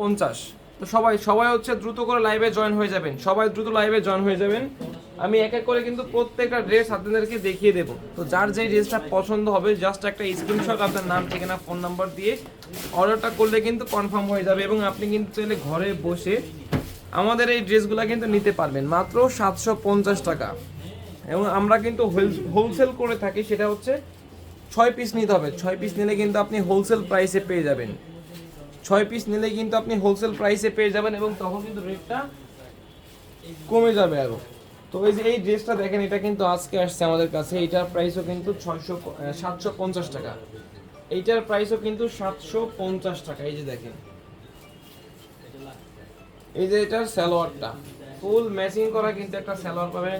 পঞ্চাশ। তো সবাই সবাই হচ্ছে দ্রুত করে লাইভে জয়েন হয়ে যাবেন। সবাই দ্রুত লাইভে জয়েন হয়ে যাবেন। আমি এক এক করে কিন্তু প্রত্যেকটা ড্রেস আপনাদেরকে দেখিয়ে দেবো। তো যার যেই ড্রেসটা পছন্দ হবে জাস্ট একটা স্ক্রিনশট আপনার নাম, ঠিকানা ফোন নাম্বার দিয়ে অর্ডারটা করলে কিন্তু কনফার্ম হয়ে যাবে এবং আপনি কিন্তু চাইলে ঘরে বসে আমাদের এই ড্রেসগুলো কিন্তু নিতে পারবেন। মাত্র সাতশো পঞ্চাশ টাকা। এবং আমরা কিন্তু হোলসেল করে থাকি, সেটা হচ্ছে ছয় পিস নিতে হবে। ছয় পিস নিলে কিন্তু আপনি হোলসেল প্রাইসে পেয়ে যাবেন। ছয় পিস নিলে কিন্তু আপনি হোলসেল প্রাইসে পেয়ে যাবেন এবং তখন কিন্তু রেটটা কমে যাবে আরও। তো এই যে এই ড্রেসটা দেখেন, এটা কিন্তু আজকে আসছে আমাদের কাছে। এইটার প্রাইসও কিন্তু ছয়শো সাতশো পঞ্চাশ টাকা। এইটার প্রাইসও কিন্তু সাতশো পঞ্চাশ টাকা। এই যে দেখেন। এই যে এটার সালোয়ারটা। ফুল ম্যাচিং করা কিন্তু একটা সালোয়ার পাবেন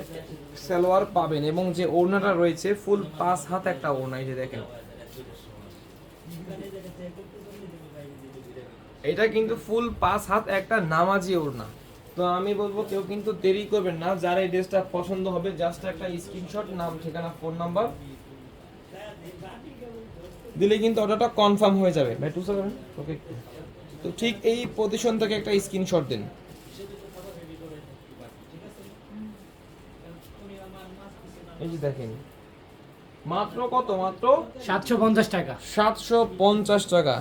সালোয়ার পাবেন এবং যে ওড়নাটা রয়েছে ফুল পাঁচ হাত একটা ওড়না। এই যে দেখেন। এটা কিন্তু ফুল পাঁচ হাত একটা নামাজি ওড়না। তো আমি বলব কেউ কিন্তু দেরি করবেন না যার এই ড্রেসটা পছন্দ হবে জাস্ট একটা স্ক্রিনশট নাম ঠিকানা ফোন নাম্বার দিলে কিন্তু অর্ডারটা কনফার্ম হয়ে যাবে। ওকে তো ঠিক এই পজিশন থেকে একটা স্ক্রিনশট দিন। এই যে দেখেন মাত্র কত? মাত্র সাতশো পঞ্চাশ টাকা। সাতশো পঞ্চাশ টাকা।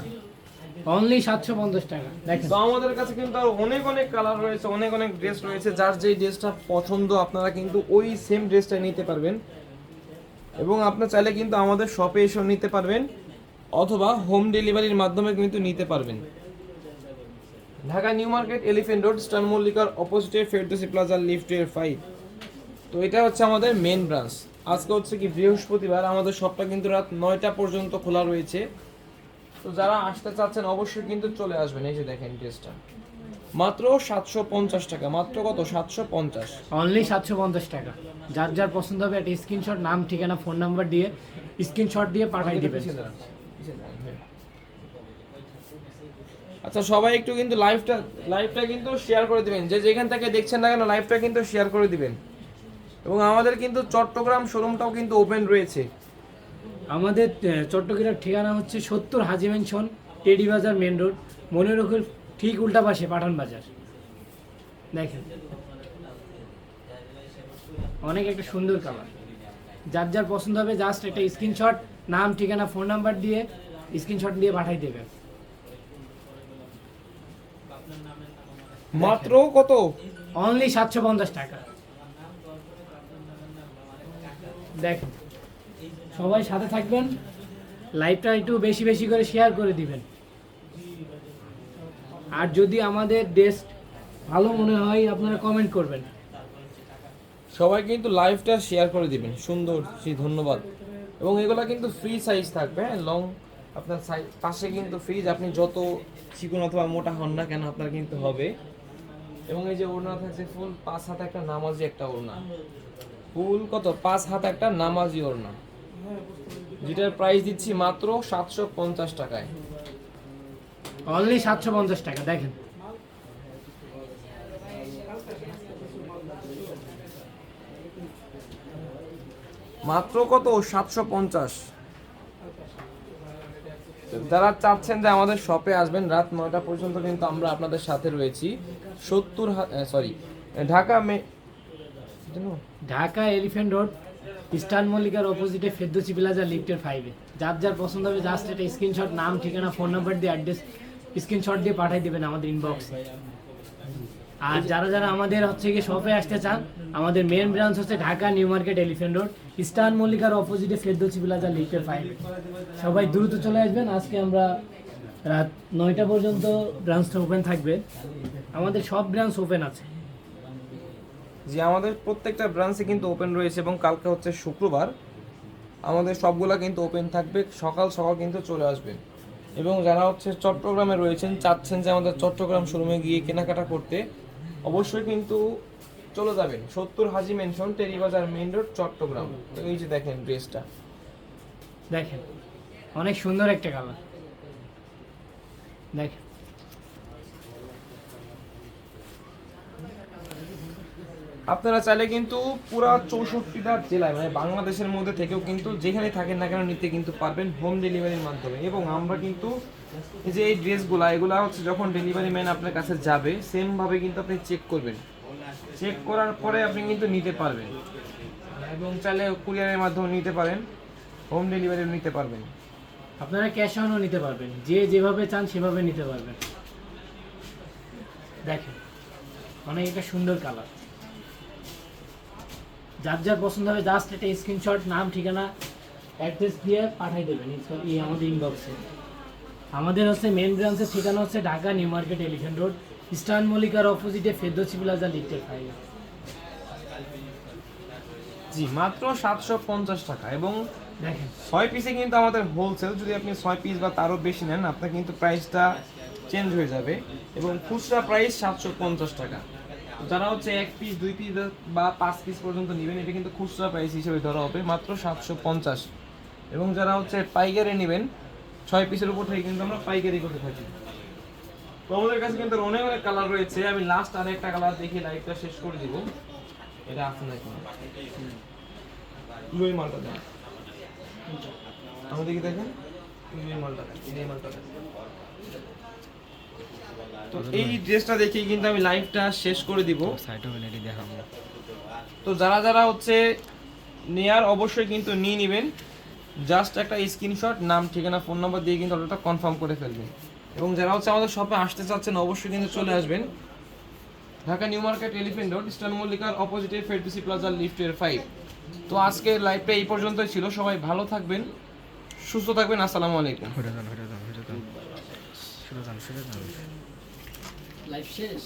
অনলি সাতশো পঞ্চাশ টাকা। দেখেন। তো আমাদের কাছে কিন্তু আর অনেক অনেক কালার রয়েছে, অনেক অনেক ড্রেস রয়েছে, যার যেই ড্রেসটা পছন্দ আপনারা কিন্তু ওই সেম ড্রেসটা নিতে পারবেন। এবং আপনার চাইলে কিন্তু আমাদের শপে এসেও নিতে পারবেন, অথবা হোম ডেলিভারির মাধ্যমে কিন্তু নিতে পারবেন। Dhaka new market elephant road star মল্লিকার অপোজিটে ফেরদোসি প্লাজা লিফটের ফাইভ তো এটা হচ্ছে আমাদের মেন ব্রাঞ্চ আজকে হচ্ছে কি বৃহস্পতিবার, আমাদের শপটা কিন্তু রাত নয়টা পর্যন্ত খোলা রয়েছে। তো যারা আসতে চাচ্ছেন অবশ্যই কিন্তু চলে আসবেন। এই যে দেখেন ড্রেসটা। মাত্র সাতশো পঞ্চাশ টাকা। মাত্র কত? সাতশো পঞ্চাশ। অনলি সাতশো পঞ্চাশ টাকা। যার যার পছন্দ হবে একটা স্ক্রিনশট নাম ঠিকানা ফোন নাম্বার দিয়ে স্ক্রিনশট দিয়ে পাঠিয়ে দিবেন। আচ্ছা সবাই একটু কিন্তু লাইভটা লাইভটা কিন্তু শেয়ার করে দিবেন। যে যেখান থেকে দেখছেন না কেন লাইভটা কিন্তু শেয়ার করে দিবেন। এবং আমাদের কিন্তু চট্টগ্রাম শোরুমটাও কিন্তু ওপেন রয়েছে। আমাদের চট্টগ্রামের ঠিকানা হচ্ছে সত্তর Haji mansion Terry Bazar main road মনিরকুল ঠিক উল্টা পাশে পাঠান বাজার। দেখেন অনেক একটা সুন্দর কালার যার যার পছন্দ হবে জাস্ট একটা স্ক্রিনশট নাম ঠিকানা ফোন নাম্বার দিয়ে স্ক্রিনশট দিয়ে পাঠাই দেবেন। মাত্র কত? অনলি সাতশো পঞ্চাশ টাকা। দেখেন সবাই সাথে থাকবেন। লাইভটা একটু বেশি বেশি করে শেয়ার করে দিবেন। আর যদি আমাদের ডেস্ক ভালো মনে হয়, আপনারা কমেন্ট করবেন। সবাই কিন্তু লাইভটা শেয়ার করে দিবেন। সুন্দর জি ধন্যবাদ। এবং এগুলো কিন্তু ফ্রি সাইজ থাকবে হ্যাঁ? লং আপনার সাইজ পাশে কিন্তু ফ্রিজ আপনি যত চিকন অথবা মোটা হন না কেন, আপনার কিন্তু হবে। এবং এই যে ওড়না থাকছে ফুল পাঁচ হাত একটা নামাজি একটা ওড়না। ফুল কত? পাঁচ হাত একটা নামাজি ওড়না। যেটার প্রাইস দিচ্ছি মাত্র সাতশো পঞ্চাশ টাকায়। অনলি সাতশো পঞ্চাশ টাকা দেখেন। মাত্র কত? সাতশো পঞ্চাশ। যারা চাচ্ছেন যে আমাদের শপে আসবেন রাত নয়টা পর্যন্ত কিন্তু আমরা আপনাদের সাথে রয়েছি। সত্তর সরি ঢাকা মে ঢাকা এলিফ্যান্ট রোড ইস্টার্ন মল্লিকার অপোজিটে ফেরদোসি প্লাজা, লিফটের ফাইভে যার যার পছন্দ হবে জাস্ট একটা স্ক্রিনশট নাম, ঠিকানা ফোন নাম্বার দিয়ে অ্যাড্রেস স্ক্রিনশট দিয়ে পাঠিয়ে দেবেন আমাদের ইনবক্সে আর যারা যারা আমাদের হচ্ছে গিয়ে শপে আসতে চান, আমাদের মেন ব্রাঞ্চ হচ্ছে Dhaka new market elephant road, eastern মল্লিকার অপোজিটে ফেরদোসি প্লাজা, লিফটের ফাইভে সবাই দ্রুত চলে আসবেন, আজকে আমরা রাত নয়টা পর্যন্ত ব্রাঞ্চটা ওপেন থাকবে। আমাদের সব ব্রাঞ্চ ওপেন আছে। যে আমাদের প্রত্যেকটা ব্রাঞ্চে কিন্তু ওপেন রয়েছে এবং কালকে হচ্ছে শুক্রবার আমাদের সবগুলা কিন্তু ওপেন থাকবে, সকাল সকাল কিন্তু চলে আসবেন এবং যারা হচ্ছে চট্টগ্রামে রয়েছেন, চাচ্ছেন যে আমাদের চট্টগ্রাম শোরুমে গিয়ে কেনাকাটা করতে, অবশ্যই কিন্তু চলে যাবেন। সত্তর Haji mansion Terry Bazar main road Chittagong. এই যে দেখেন ড্রেসটা দেখেন, অনেক সুন্দর একটা কালার দেখেন। আপনারা চাইলে কিন্তু পুরা চৌষট্টিটা জেলায় মানে বাংলাদেশের মধ্যে থেকেও কিন্তু যেখানে থাকেন না কেন নিতে কিন্তু পারবেন হোম ডেলিভারির মাধ্যমে। এবং আমরা কিন্তু যে এই ড্রেসগুলো, এগুলো হচ্ছে যখন ডেলিভারি ম্যান আপনার কাছে যাবে সেমভাবে কিন্তু আপনি চেক করবেন। চেক করার পরে আপনি কিন্তু নিতে পারবেন। এবং চাইলে কুরিয়ারের মাধ্যমে নিতে পারেন হোম ডেলিভারিও নিতে পারবেন। আপনারা ক্যাশ অনও নিতে পারবেন। যে যেভাবে চান সেভাবে নিতে পারবেন। দেখেন, অনেক একটা সুন্দর কালার যার যার পছন্দ হবে জাস্ট একটা স্ক্রিনশট নাম ঠিকানা অ্যাড্রেস দিয়ে পাঠিয়ে দেবেন। এই- আমাদের ইনবক্সে আমাদের হচ্ছে মেন ব্রাঞ্চের ঠিকানা হচ্ছে Dhaka new market elephant road eastern মল্লিকার অপোজিটে ফেরদৌসি প্লাজা লিফটের ফাইভ জি মাত্র সাতশো পঞ্চাশ টাকা এবং দেখেন। ছয় পিসে কিন্তু আমাদের হোলসেল যদি আপনি ছয় পিস বা তারও বেশি নেন আপনার কিন্তু প্রাইসটা চেঞ্জ হয়ে যাবে এবং খুচরা প্রাইস সাতশো পঞ্চাশ টাকা। যারা হচ্ছে এক পিস দুই পিস বা পাঁচ পিস পর্যন্ত নেবেন, এটা কিন্তু খুচরা প্রাইস হিসেবে ধরা হবে মাত্র সাতশো পঞ্চাশ। এবং যারা হচ্ছে পাইকারি নেবেন, ছয় পিসের উপর থেকে কিন্তু আমরা পাইকারি করতে থাকি। তো আমাদের কাছে কিন্তু অনেক অনেক কালার রয়েছে। আমি লাস্ট আর একটা কালার দেখে লাইভটা শেষ করে দিব। এটা আছে নাকি লুই মালটা দেন আমাদের কি দেখেন? এই মালটা মালটা। তো এই ড্রেসটা দেখেই কিন্তু আমি লাইভটা শেষ করে দিব। তো যারা যারা হচ্ছে নেয়ার অবশ্যই কিন্তু নিয়ে নেবেন। জাস্ট একটা স্ক্রিনশট নাম ঠিকানা ফোন নাম্বার দিয়ে কিন্তু অর্ডারটা কনফার্ম করে ফেলবেন। এবং যারা হচ্ছে আমাদের শপে আসতে চাচ্ছেন অবশ্যই কিন্তু চলে আসবেন। Dhaka new market elephant road eastern মল্লিকার অপোজিটে ফেরদুসি প্লাজা লিফটের ফাইভ তো আজকে লাইভটা এই পর্যন্তই ছিল। সবাই ভালো থাকবেন সুস্থ থাকবেন। আসসালামু আলাইকুম। লাইফ শেষ